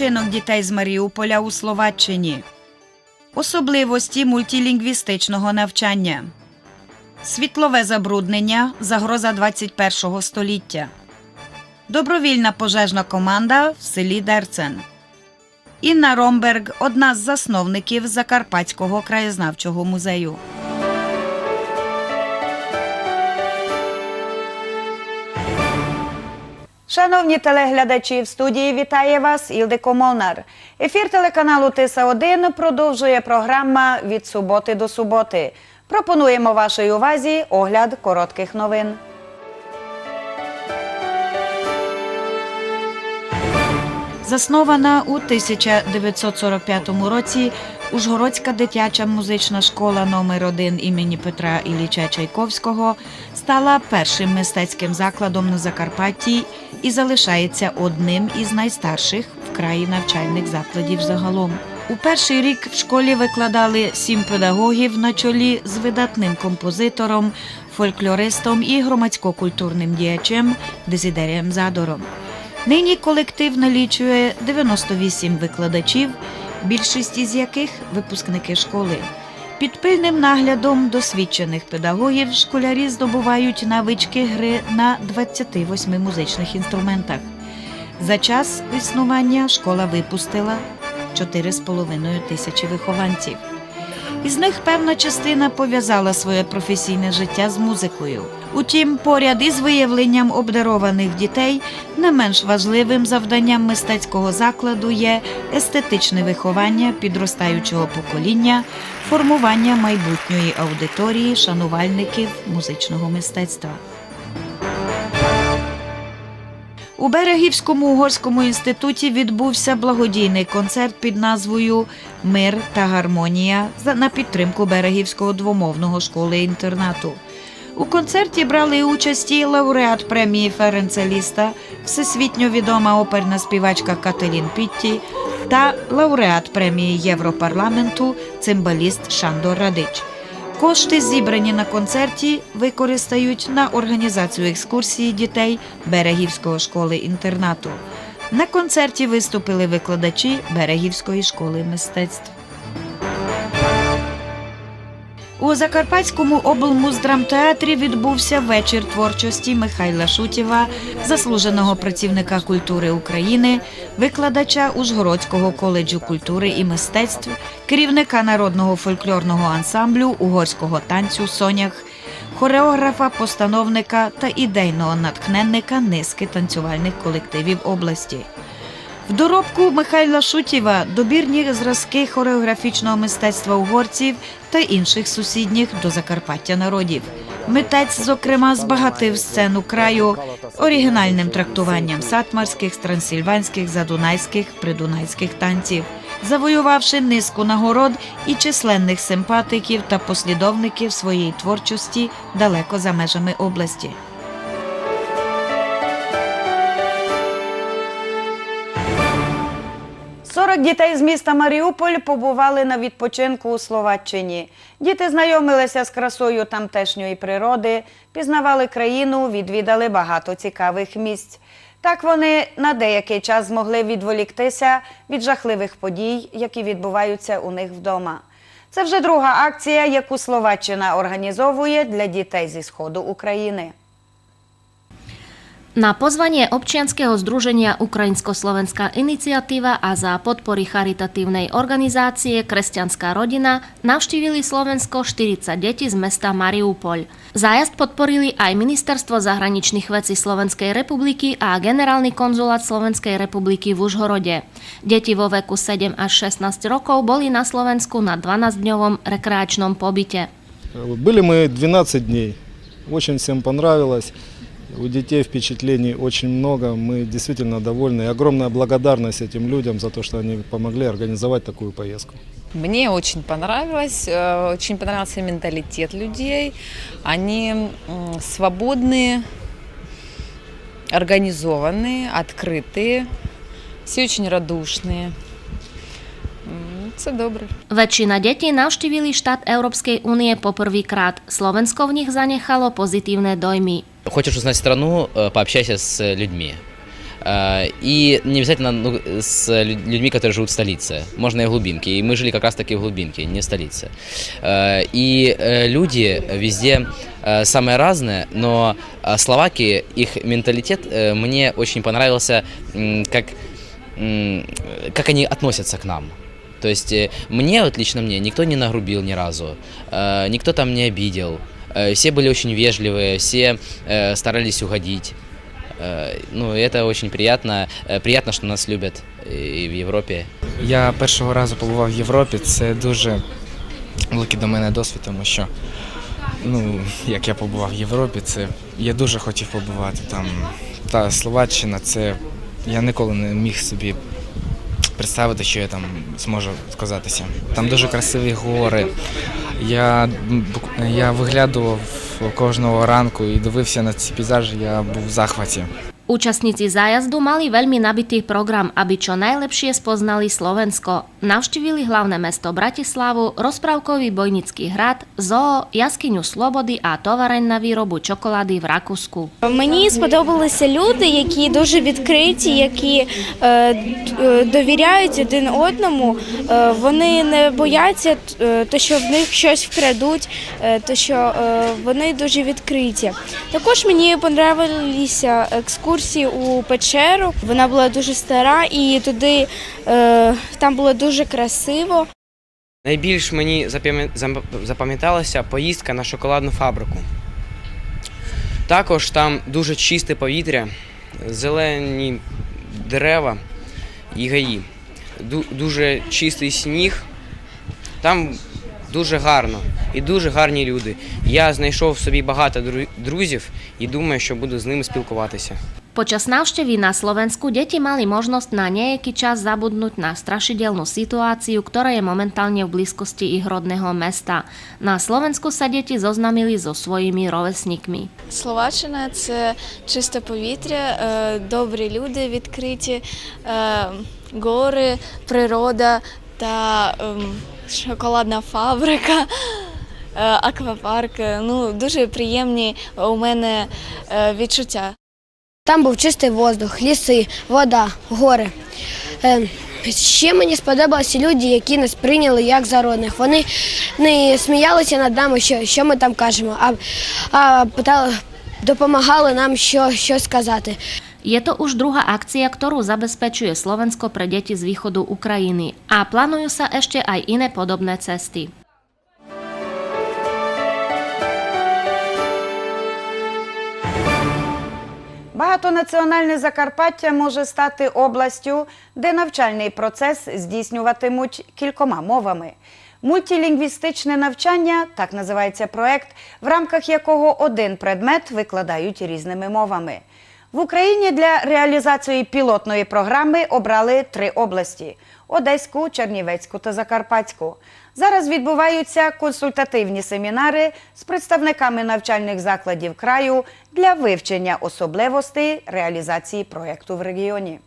відпочинок дітей з Маріуполя у Словаччині, особливості мультилінгвістичного навчання, світлове забруднення, загроза 21 століття, добровільна пожежна команда в селі Дерцен. Інна Ромберг одна з засновників Закарпатського краєзнавчого музею. Шановні телеглядачі, в студії вітає вас Ілдико Молнар. Ефір телеканалу Тиса 1 продовжує програма від суботи до суботи. Пропонуємо вашій увазі огляд коротких новин. Заснована у 1945 році Ужгородська дитяча музична школа номер 1 імені Петра Ілліча Чайковського стала першим мистецьким закладом на Закарпатті і залишається одним із найстарших в краї навчальних закладів загалом. У перший рік в школі викладали сім педагогів на чолі з видатним композитором, фольклористом і громадсько-культурним діячем Дезідерієм Задором. Нині колектив налічує 98 викладачів, більшість із яких випускники школи. Під пильним наглядом досвідчених педагогів школярі здобувають навички гри на 28 музичних інструментах. За час існування школа випустила 4,5 тисячі вихованців. Із них певна частина пов'язала своє професійне життя з музикою. Утім, поряд із виявленням обдарованих дітей не менш важливим завданням мистецького закладу є естетичне виховання підростаючого покоління, формування майбутньої аудиторії шанувальників музичного мистецтва. У Берегівському угорському інституті відбувся благодійний концерт під назвою Мир та гармонія на підтримку Берегівського двомовного школи-інтернату. У концерті брали участь і лауреат премії Ференце Ліста, всесвітньо відома оперна співачка Кателін Пітті та лауреат премії Європарламенту цимбаліст Шандор Радич. Кошти, зібрані на концерті, використають на організацію екскурсії дітей Берегівської школи-інтернату. На концерті виступили викладачі Берегівської школи мистецтв. У Закарпатському облмуздрамтеатрі відбувся вечір творчості Михайла Шутєва, заслуженого працівника культури України, викладача Ужгородського коледжу культури і мистецтв, керівника народного фольклорного ансамблю угорського танцю Сонях, хореографа, постановника та ідейного натхненника низки танцювальних колективів області. В доробку Михайла Шутєва добірні зразки хореографічного мистецтва угорців та інших сусідніх до Закарпаття народів. Митець, зокрема, збагатив сцену краю оригінальним трактуванням сатмарських, трансильванських, задунайських, придунайських танців, завоювавши низку нагород і численних симпатиків та послідовників своєї творчості далеко за межами області. Дітей з міста Маріуполь побували на відпочинку у Словаччині. Діти знайомилися з красою тамтешньої природи, пізнавали країну, відвідали багато цікавих місць. Так вони на деякий час змогли відволіктися від жахливих подій, які відбуваються у них вдома. Це вже друга акція, яку Словаччина організовує для дітей зі сходу України. Na pozvanie občianskeho združenia Ukrajinsko-slovenská iniciatíva a za podpory charitatívnej organizácie Kresťanská rodina navštívili Slovensko 40 detí z mesta Mariupol. Zájazd podporili aj Ministerstvo zahraničných vecí Slovenskej republiky a Generálny konzulát Slovenskej republiky v Užhorode. Deti vo veku 7 až 16 rokov boli na Slovensku na 12-dňovom rekreačnom pobyte. Были мы 12 дней. Очень всем понравилось. У детей впечатлений очень много. Мы действительно довольны. И огромная благодарность этим людям за то, что они помогли организовать такую поездку. Мне очень понравилось, э, очень понравился менталитет людей. Они м, свободные, организованные, открытые, все очень радушные. М, Це добре. Väčšina detí navštívili štát Európskej únie poprvýkrát. Slovensko v nich zanechalo pozitívne dojmy. Хочешь узнать страну, э, пообщайся с людьми. Э, И не обязательно ну, с лю- людьми, которые живут в столице. Можно и в глубинке. И мы жили как раз-таки в глубинке, не в столице. Э, И люди везде самые разные, но словаки, их менталитет мне очень понравился, как, как они относятся к нам. То есть мне, вот лично мне, никто не нагрубил ни разу, никто там не обидел. Э, Все были очень вежливые, все э, старались угодить. Э, Ну, и это очень приятно. Э, Приятно, что нас любят и в Европе. Я першого разу побував в Європі. Це дуже великий до мене досвід, тому що ну, як я побував в Європі, це я дуже хотів побувати там. Та Словаччина, це я ніколи не міг собі представити, що я там зможу сказатися. Там дуже красиві гори. Я, я виглядував кожного ранку і дивився на ці пейзажі, я був в захваті. Účastníci zájazdu mali veľmi nabitý program, aby čo najlepšie spoznali Slovensko. Navštívili hlavné mesto Bratislavu, rozprávkový bojnický hrad, zoo, jaskyňu Slobody a tovareň na výrobu čokolády v Rakúsku. Мені сподобалися люди, які дуже відкриті, які е, е, довіряють один одному. Е, вони не бояться, е, то, що в них щось вкрадуть, е, то що е, вони дуже відкриті. Також мені понравилися екскурсії у печеру. Вона була дуже стара і туди е, там було дуже красиво. Найбільш мені запам'яталася поїздка на шоколадну фабрику. Також там дуже чисте повітря, зелені дерева і гаї. Дуже чистий сніг. Там дуже гарно і дуже гарні люди. Я знайшов собі багато друзів і думаю, що буду з ними спілкуватися. Počas návštevy na Slovensku deti mali možnosť na nejaký čas zabudnúť na strašidelnú situáciu, ktorá je momentálne v blízkosti ich rodného mesta. Na Slovensku sa deti zoznamili so svojimi rovesníkmi. Словаччина це чисте повітря, е, добрі люди відкриті, е, гори, природа та ем, шоколадна фабрика, е, аквапарк. Ну, дуже приємні у мене е, відчуття. Там був чистий воздух, ліси, вода, гори. Е, Ще мені сподобалися люди, які нас прийняли як зародних. Вони не сміялися над нами, що, що ми там кажемо, а, а питали, допомагали нам що, щось сказати. Je to už druhá akcia, ktorú zabezpečuje Slovensko pre deti z východu Ukrajiny a plánujú sa ešte aj iné podobné cesty. Багатонаціональне Закарпаття може стати областю, де навчальний процес здійснюватимуть кількома мовами. Мультилінгвістичне навчання так називається проект, в рамках якого один предмет викладають різними мовами. В Україні для реалізації пілотної програми обрали три області: Одеську, Чернівецьку та Закарпатську. Зараз відбуваються консультативні семінари з представниками навчальних закладів краю для вивчення особливостей реалізації проєкту в регіоні.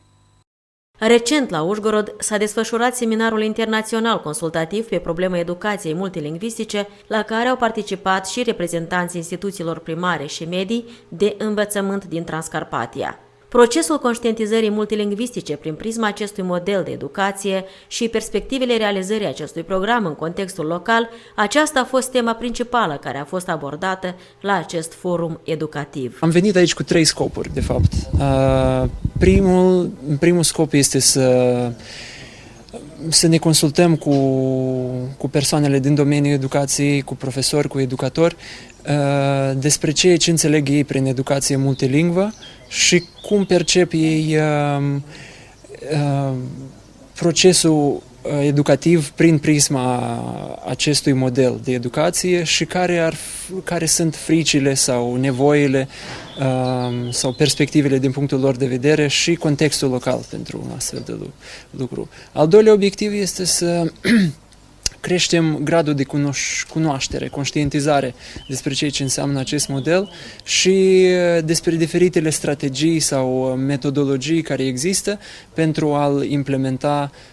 Recent, la Ușgorod, s-a desfășurat seminarul internațional consultativ pe probleme educației multilingvistice, la care au participat și reprezentanții instituțiilor primare și medii de învățământ din Transcarpatia. Procesul conștientizării multilingvistice prin prisma acestui model de educație și perspectivele realizării acestui program în contextul local, aceasta a fost tema principală care a fost abordată la acest forum educativ. Am venit aici cu trei scopuri, de fapt. Uh, Primul, primul scop este să, să ne consultăm cu, cu persoanele din domeniul educației, cu profesori, cu educatori, uh, despre ceea ce înțeleg ei prin educație multilingvă și cum percep ei uh, uh, procesul uh, educativ prin prisma acestui model de educație și care, ar, f- care sunt fricile sau nevoile um, sau perspectivele din punctul lor de vedere și contextul local pentru un astfel de lu- lucru. Al doilea obiectiv este să creștem gradul de cunoș- cunoaștere, conștientizare despre ceea ce înseamnă acest model și uh, despre diferitele strategii sau uh, metodologii care există pentru a-l implementa în, uh,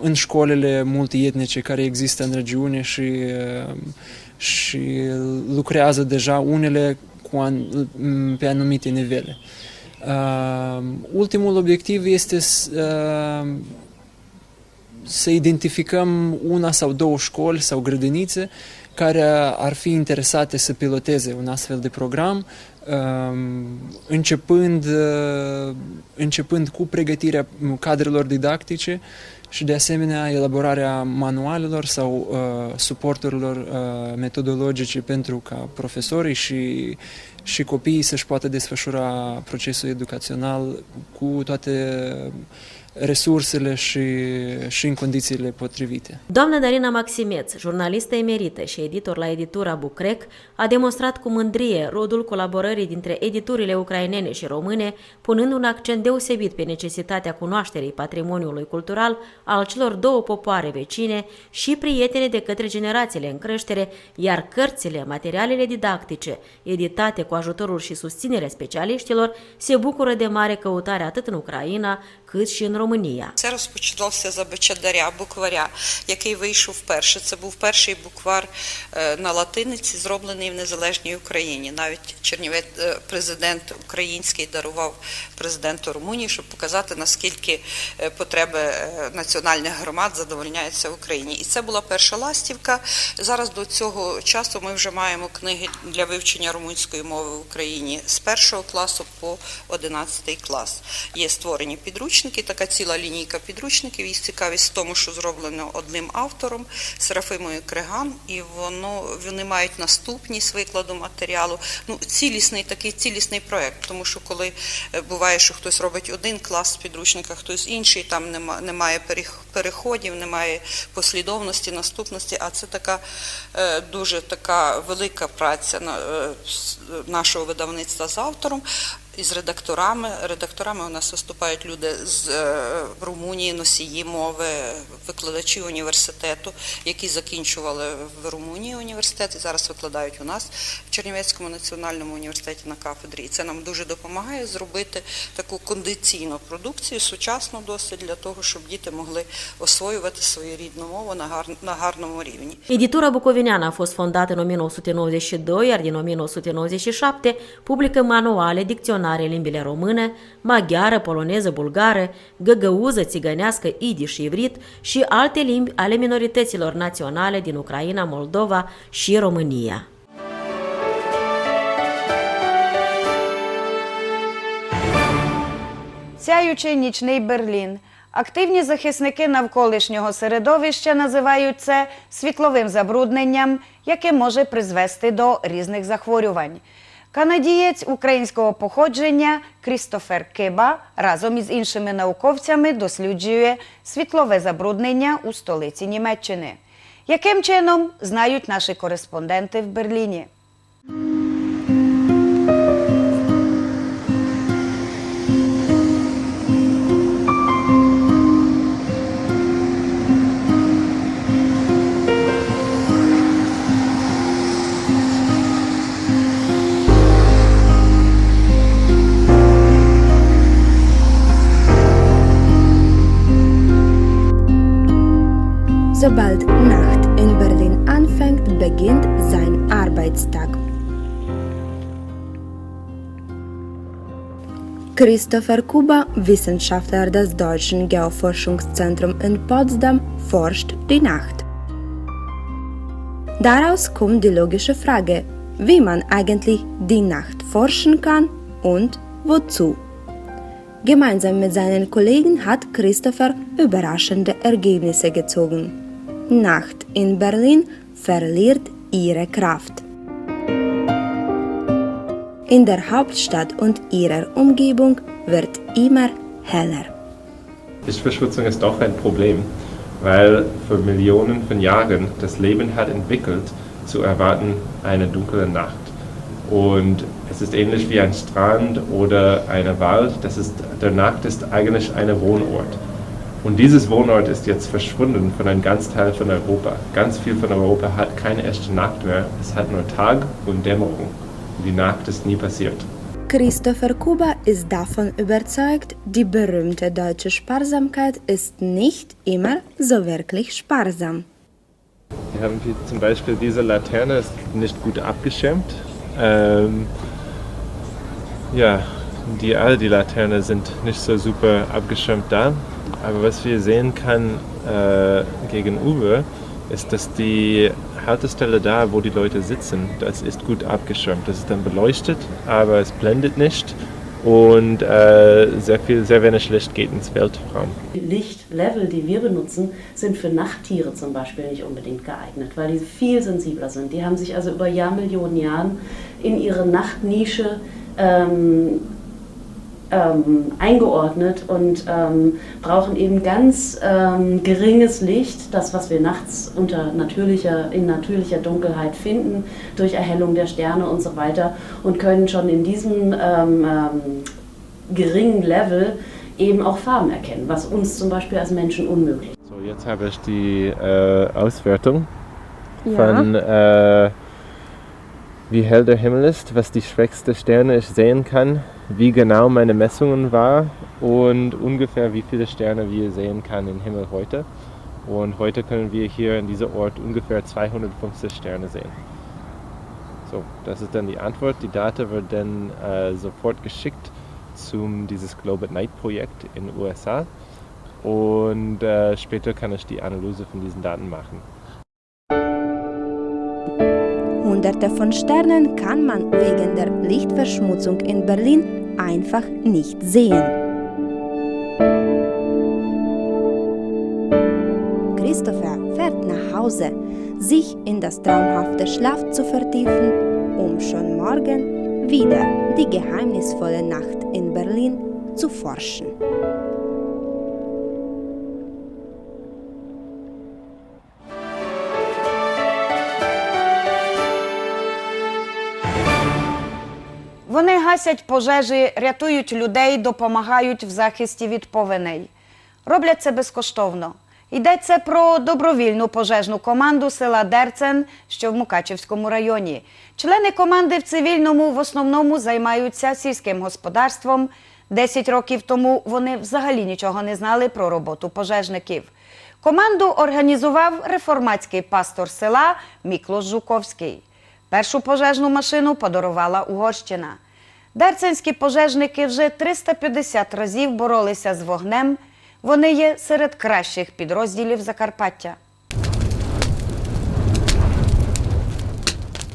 în școlile multietnice care există în regiune și, uh, și lucrează deja unele cu an, pe anumite nivele. Uh, ultimul obiectiv este s- uh, să identificăm una sau două școli sau grădinițe care ar fi interesate să piloteze un astfel de program, um, începând, uh, începând cu pregătirea cadrelor didactice și de asemenea elaborarea manualelor sau uh, suporturilor uh, metodologice pentru ca profesorii și, și copiii să-și poată desfășura procesul educațional cu toate resursele și, și în condițiile potrivite. Doamna Darina Maximeț, jurnalistă emerită și editor la editura Bucrec, a demonstrat cu mândrie rodul colaborării dintre editurile ucrainene și române, punând un accent deosebit pe necesitatea cunoașterii patrimoniului cultural al celor două popoare vecine și prietene de către generațiile în creștere, iar cărțile, materialele didactice, editate cu ajutorul și susținerea specialiștilor, se bucură de mare căutare atât în Ucraina în România. Це розпочалося за Бечадаря, букваря, який вийшов вперше. Це був перший буквар е, на латиниці, зроблений в незалежній Україні. Навіть Чернівець, е, президент український дарував президенту Румунії, щоб показати, наскільки е, потреби національних громад задовольняються в Україні. І це була перша ластівка. Зараз до цього часу ми вже маємо книги для вивчення румунської мови в Україні з першого класу по 11 клас. Є створені підручники, така ціла лінійка підручників. Їх цікавість в тому, що зроблено одним автором Серафимою Криган, і воно вони мають наступність викладу матеріалу. Ну, цілісний такий цілісний проект, тому що коли е, буває, що хтось робить один клас в підручниках, хтось інший, там нема, немає переходів, немає послідовності, наступності. А це така е, дуже така велика праця е, нашого видавництва з автором. І з редакторами. Редакторами у нас виступають люди з е, Румунії, носії мови, викладачі університету, які закінчували в Румунії університет і зараз викладають у нас в Чернівецькому національному університеті на кафедрі. І це нам дуже допомагає зробити таку кондиційну продукцію, сучасну досить для того, щоб діти могли освоювати свою рідну мову на, гар... на гарному рівні. Editura bucovineană a fost fondată în 1992, iar din 1997 publică manuale, dicționare în limbile română, maghiară, poloneză, bulgară, găgăuză, țigănească, idi și ivrit și alte limbi ale minorităților naționale din Ucraina, Moldova și România. Сяючий нічний Берлін. Активні захисники навколишнього середовища називають це світловим забрудненням, яке може призвести до різних захворювань. Канадієць українського походження Крістофер Киба разом із іншими науковцями досліджує світлове забруднення у столиці Німеччини. Яким чином знають наші кореспонденти в Берліні? Christopher Kuba, Wissenschaftler des Deutschen Geoforschungszentrums in Potsdam, forscht die Nacht. Daraus kommt die logische Frage, wie man eigentlich die Nacht forschen kann und wozu. Gemeinsam mit seinen Kollegen hat Christopher überraschende Ergebnisse gezogen. Nacht in Berlin verliert ihre Kraft. In der Hauptstadt und ihrer Umgebung wird immer heller. Lichtverschmutzung ist doch ein Problem, weil für Millionen von Jahren das Leben hat entwickelt, zu erwarten eine dunkle Nacht. Und es ist ähnlich wie ein Strand oder ein Wald. Das ist, der Nacht ist eigentlich ein Wohnort. Und dieses Wohnort ist jetzt verschwunden von einem ganz Teil von Europa. Ganz viel von Europa hat keine echte Nacht mehr. Es hat nur Tag und Dämmerung. Die Nacht ist nie passiert. Christopher Kuba ist davon überzeugt, die berühmte deutsche Sparsamkeit ist nicht immer so wirklich sparsam. Hier haben wir zum Beispiel diese Laterne ist nicht gut abgeschirmt. Ähm, ja, die all die Laternen sind nicht so super abgeschirmt da. Aber was wir sehen kann äh, gegenüber, ist, dass die Haltestelle da, wo die Leute sitzen, das ist gut abgeschirmt. Das ist dann beleuchtet, aber es blendet nicht und äh, sehr viel, sehr wenig Licht geht ins Weltraum. Die Lichtlevel, die wir benutzen, sind für Nachttiere zum Beispiel nicht unbedingt geeignet, weil die viel sensibler sind. Die haben sich also über Jahrmillionen Jahren in ihre Nachtnische ähm, ähm, eingeordnet und ähm, brauchen eben ganz ähm, geringes Licht, das was wir nachts unter natürlicher, in natürlicher Dunkelheit finden, durch Erhellung der Sterne und so weiter und können schon in diesem ähm, ähm, geringen Level eben auch Farben erkennen, was uns zum Beispiel als Menschen unmöglich ist. So, jetzt habe ich die äh, Auswertung Ja. von äh, wie hell der Himmel ist, was die schwächste Sterne ich sehen kann, wie genau meine Messungen war und ungefähr wie viele Sterne wir sehen kann im Himmel heute. Und heute können wir hier in diesem Ort ungefähr 250 Sterne sehen. So, das ist dann die Antwort. Die Daten wird dann äh, sofort geschickt zum dieses Globe at Night Projekt in den USA und äh, später kann ich die Analyse von diesen Daten machen. Hunderte von Sternen kann man wegen der Lichtverschmutzung in Berlin einfach nicht sehen. Christopher fährt nach Hause, sich in das traumhafte Schlaf zu vertiefen, um schon morgen wieder die geheimnisvolle Nacht in Berlin zu forschen. Вони гасять пожежі, рятують людей, допомагають в захисті від повеней. Роблять це безкоштовно. Йдеться про добровільну пожежну команду села Дерцен, що в Мукачевському районі. Члени команди в цивільному в основному займаються сільським господарством. Десять років тому вони взагалі нічого не знали про роботу пожежників. Команду організував реформатський пастор села Міклош Жуковський. Першу пожежну машину подарувала Угорщина. Дерценські пожежники вже 350 разів боролися з вогнем. Вони є серед кращих підрозділів Закарпаття.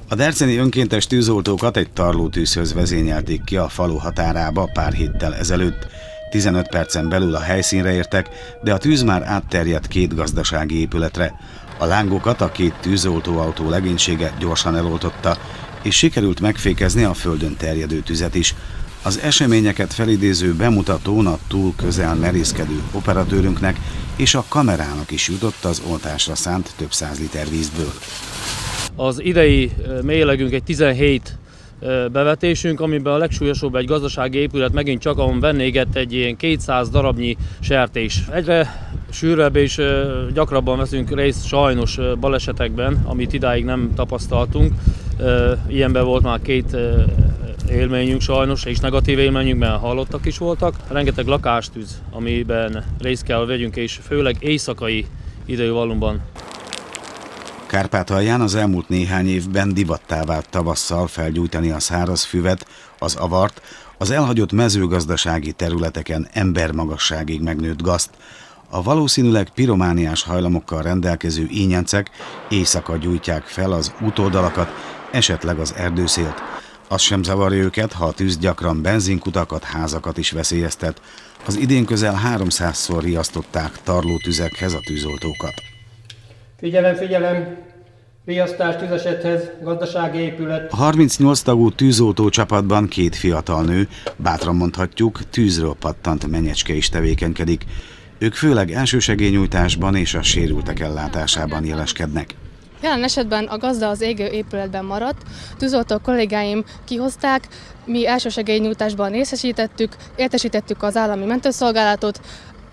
A derceni önkéntes tűzoltókat egy tarlótűzhöz vezényelték ki a falu határába pár héttel ezelőtt. 15 percen belül a helyszínre értek, de a tűz már átterjedt két gazdasági épületre. A lángokat a két tűzoltóautó legénysége gyorsan eloltotta, és sikerült megfékezni a földön terjedő tüzet is. Az eseményeket felidéző bemutatón a túl közel merészkedő operatőrünknek és a kamerának is jutott az oltásra szánt több száz liter vízből. Az idei mélegünk egy 17 ö, bevetésünk, amiben a legsúlyosabb egy gazdasági épület megint csak, ahol vendégett egy ilyen 200 darabnyi sertés. Egyre sűrebb és gyakrabban veszünk részt sajnos balesetekben, amit idáig nem tapasztaltunk. Ilyenben volt már két élményünk sajnos, és negatív élményünk, mert halottak is voltak. Rengeteg lakástűz, amiben részt kell vegyünk, és főleg éjszakai idővallumban Kárpátalján az elmúlt néhány évben divattá vált tavasszal felgyújtani a száraz füvet, az avart, az elhagyott mezőgazdasági területeken embermagasságig megnőtt gazt. A valószínűleg piromániás hajlamokkal rendelkező ínyencek éjszaka gyújtják fel az utódalakat, esetleg az erdőszélt. Az sem zavarja őket, ha a tűz gyakran benzinkutakat, házakat is veszélyeztet. Az idén közel 300-szor riasztották tarlótüzekhez a tűzoltókat. Figyelem, figyelem! Riasztás tüzesethez, gazdasági épület. A 38 tagú tűzoltó csapatban két fiatal nő, bátran mondhatjuk, tűzről pattant menyecske is tevékenykedik. Ők főleg elsősegélynyújtásban és a sérültek ellátásában jeleskednek. Jelen esetben a gazda az égő épületben maradt, tűzoltó kollégáim kihozták, mi elsősegélynyújtásban részesítettük, értesítettük az állami mentőszolgálatot,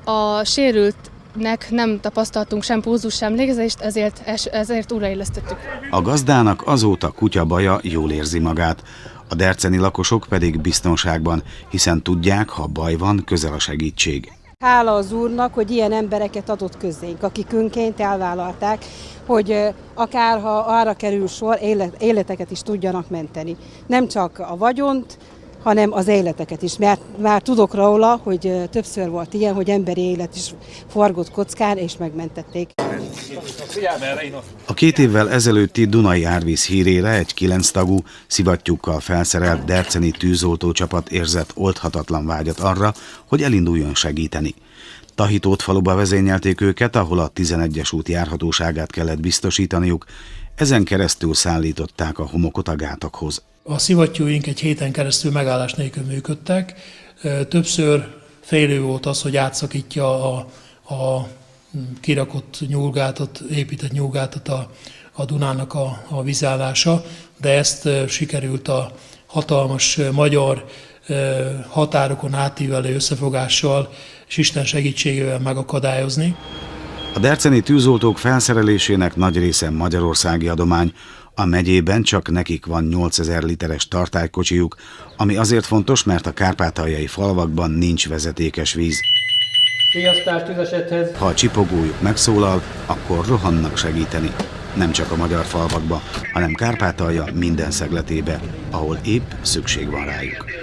a sérültnek nem tapasztaltunk sem pulzus, sem légzést, ezért, ezért újraélesztettük. A gazdának azóta kutyabaja jól érzi magát, a derceni lakosok pedig biztonságban, hiszen tudják, ha baj van, közel a segítség. Hála az Úrnak, hogy ilyen embereket adott közénk, akik önként elvállalták, hogy ö, akár ha arra kerül sor, élet, életeket is tudjanak menteni. Nem csak a vagyont hanem az életeket is, mert már tudok róla, hogy többször volt ilyen, hogy emberi élet is forgott kockán, és megmentették. A két évvel ezelőtti Dunai árvíz hírére egy kilenc tagú, szivattyúkkal felszerelt derceni tűzoltó csapat érzett oldhatatlan vágyat arra, hogy elinduljon segíteni. Tahitót faluba vezényelték őket, ahol a 11-es út járhatóságát kellett biztosítaniuk, ezen keresztül szállították a homokot a gátakhoz. A szivattyúink egy héten keresztül megállás nélkül működtek. Többször félő volt az, hogy átszakítja a, a kirakott nyúlgátot, épített nyúlgátot a, a Dunának a, a vízállása, de ezt sikerült a hatalmas magyar határokon átívelő összefogással és Isten segítségével megakadályozni. A derceni tűzoltók felszerelésének nagy része magyarországi adomány, a megyében csak nekik van 8000 literes tartálykocsijuk, ami azért fontos, mert a kárpátaljai falvakban nincs vezetékes víz. Riasztás tüzesethez. Ha a csipogójuk megszólal, akkor rohannak segíteni. Nem csak a magyar falvakba, hanem Kárpátalja minden szegletébe, ahol épp szükség van rájuk. –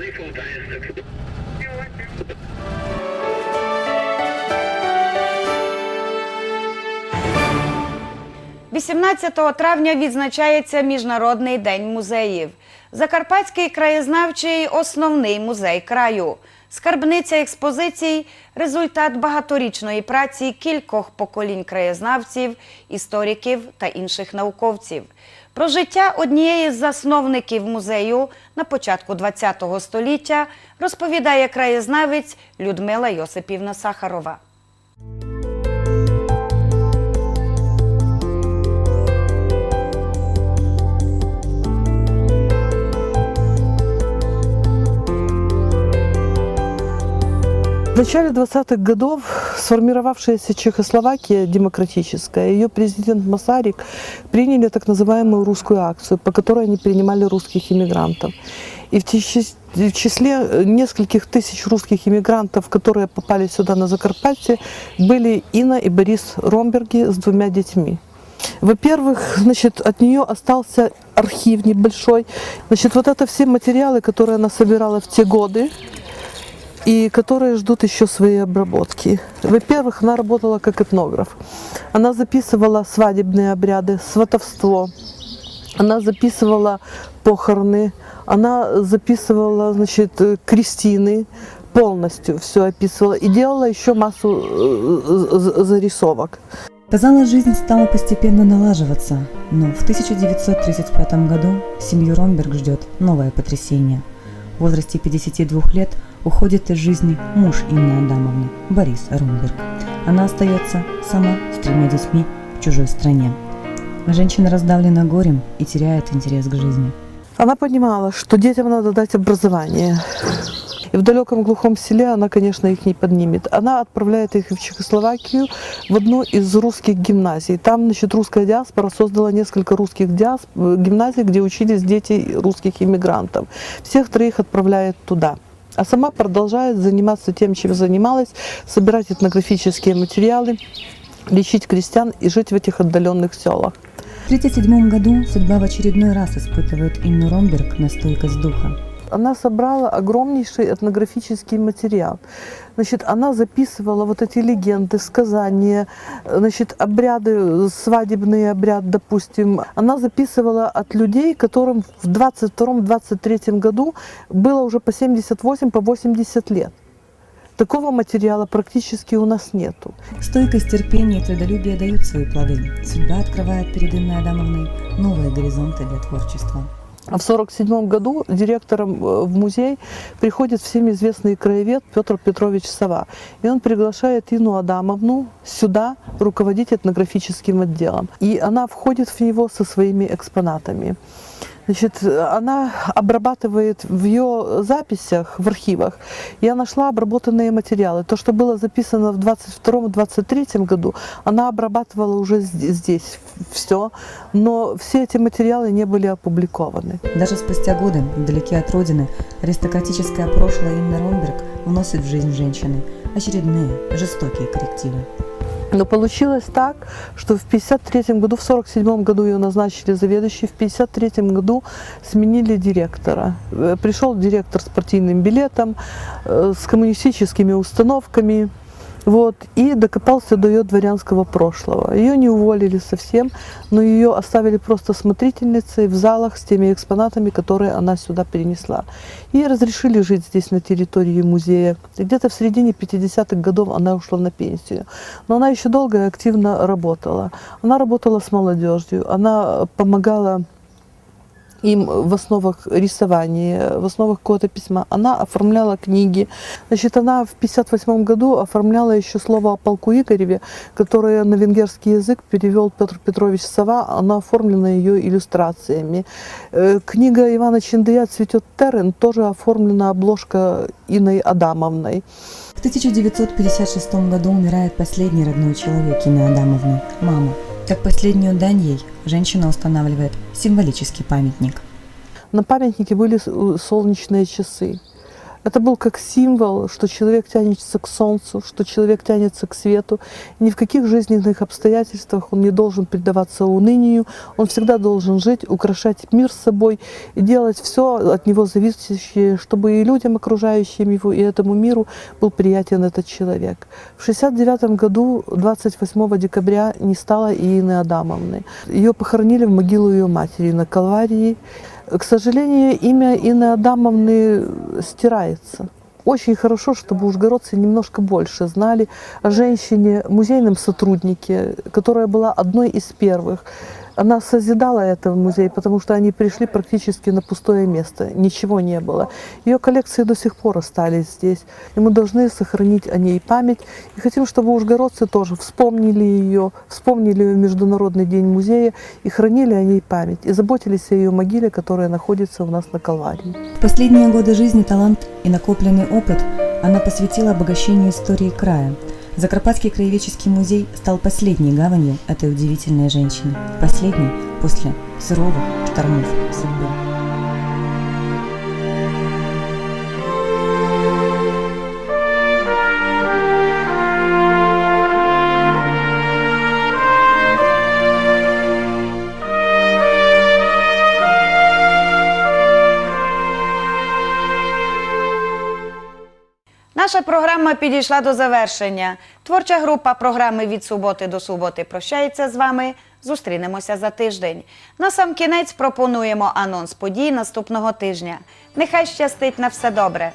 18 травня відзначається Міжнародний день музеїв. Закарпатський краєзнавчий – основний музей краю. Скарбниця експозицій – результат багаторічної праці кількох поколінь краєзнавців, істориків та інших науковців. Про життя однієї з засновників музею на початку ХХ століття розповідає краєзнавець Людмила Йосипівна Сахарова. В начале 20-х годов сформировавшаяся Чехословакия демократическая, ее президент Масарик приняли так называемую русскую акцию, по которой они принимали русских иммигрантов. И в в числе нескольких тысяч русских иммигрантов, которые попали сюда на Закарпатье, были Инна и Борис Ромберги с двумя детьми. Во-первых, значит, от нее остался архив небольшой. Значит, вот это все материалы, которые она собирала в те годы, и которые ждут еще своей обработки. Во-первых, она работала как этнограф. Она записывала свадебные обряды, сватовство. Она записывала похороны, она записывала, значит, крестины, полностью все описывала и делала еще массу э, зарисовок. Казалось, жизнь стала постепенно налаживаться, но в 1935 году семью Ромберг ждет новое потрясение. В возрасте 52 лет уходит из жизни муж Инны Адамовны, Борис Ромберг. Она остается сама с тремя детьми в чужой стране. Женщина раздавлена горем и теряет интерес к жизни. Она понимала, что детям надо дать образование. И в далеком глухом селе она, конечно, их не поднимет. Она отправляет их в Чехословакию, в одну из русских гимназий. Там, значит, русская диаспора создала несколько русских диасп- э, гимназий, где учились дети русских иммигрантов. Всех троих отправляет туда. А сама продолжает заниматься тем, чем занималась, собирать этнографические материалы, лечить крестьян и жить в этих отдаленных селах. В 1937 году судьба в очередной раз испытывает Инну Ромберг на стойкость духа. Она собрала огромнейший этнографический материал. Значит, она записывала вот эти легенды, сказания, значит, обряды, свадебный обряд, допустим. Она записывала от людей, которым в 22-23 году было уже по 78, по 80 лет. Такого материала практически у нас нету. Стойкость, терпение и трудолюбие дают свои плоды. Судьба открывает перед Инной Адамовной новые горизонты для творчества. А в 1947 году директором э, в музей приходит всем известный краевед Петр Петрович Сова. И он приглашает Инну Адамовну сюда руководить этнографическим отделом. И она входит в него со своими экспонатами. Значит, она обрабатывает в ее записях, в архивах, я нашла обработанные материалы. То, что было записано в 22-23 году, она обрабатывала уже зд- здесь все, но все эти материалы не были опубликованы. Даже спустя годы, вдалеке от родины, аристократическое прошлое Инны Ромберг вносит в жизнь женщины очередные жестокие коррективы. Но получилось так, что в 53 году, в 47 году ее назначили заведующей, в 53 году сменили директора. Э, Пришел директор с партийным билетом, э, с коммунистическими установками, вот, и докопался до ее дворянского прошлого. Ее не уволили совсем, но ее оставили просто смотрительницей в залах с теми экспонатами, которые она сюда перенесла. И разрешили жить здесь на территории музея. Где-то в середине 50-х годов она ушла на пенсию. Но она еще долго и активно работала. Она работала с молодежью, она помогала им в основах рисования, в основах какого-то письма. Она оформляла книги. Значит, она в 1958 году оформляла еще слово о полку Игореве, которое на венгерский язык перевел Петр Петрович Сова. Она оформлена ее иллюстрациями. Э, Книга Ивана Чиндыя «Цветет терен» тоже оформлена обложка Инной Адамовной. В 1956 году умирает последний родной человек Инны Адамовны – мама. Как последнюю дань ей, женщина устанавливает символический памятник. На памятнике были с- солнечные часы. Это был как символ, что человек тянется к солнцу, что человек тянется к свету. Ни в каких жизненных обстоятельствах он не должен предаваться унынию. Он всегда должен жить, украшать мир собой и делать все от него зависящее, чтобы и людям, окружающим его, и этому миру был приятен этот человек. В 1969 году, 28 декабря, не стало и Инны Адамовны. Ее похоронили в могилу ее матери на Калварии. К сожалению, имя Инны Адамовны стирается. Очень хорошо, чтобы ужгородцы немножко больше знали о женщине, музейном сотруднике, которая была одной из первых. Она созидала это музей, потому что они пришли практически на пустое место, ничего не было. Ее коллекции до сих пор остались здесь, и мы должны сохранить о ней память. И хотим, чтобы ужгородцы тоже вспомнили ее, вспомнили ее Международный день музея и хранили о ней память, и заботились о ее могиле, которая находится у нас на Калварии. Последние годы жизни талант и накопленный опыт она посвятила обогащению истории края. Закарпатский краеведческий музей стал последней гаванью этой удивительной женщины. Последней после суровых штормов судьбы. Програма підійшла до завершення. Творча група програми від суботи до суботи прощається з вами. Зустрінемося за тиждень. На сам кінець пропонуємо анонс подій наступного тижня. Нехай щастить на все добре.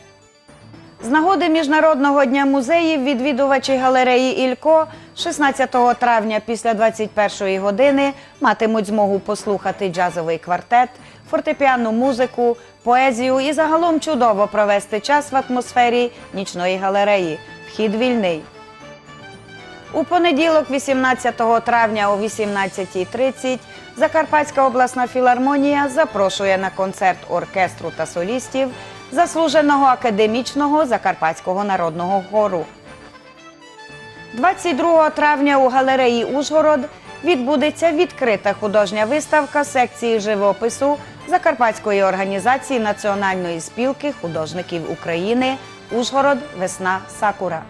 З нагоди Міжнародного дня музеїв відвідувачі галереї Ілько 16 травня після 21-ї години матимуть змогу послухати джазовий квартет, фортепіанну музику, поезію і загалом чудово провести час в атмосфері нічної галереї. Вхід вільний. У понеділок, 18 травня о 18.30 Закарпатська обласна філармонія запрошує на концерт оркестру та солістів заслуженого академічного Закарпатського народного хору. 22 травня у галереї Ужгород відбудеться відкрита художня виставка секції живопису Закарпатської організації Національної спілки художників України Ужгород Весна Сакура.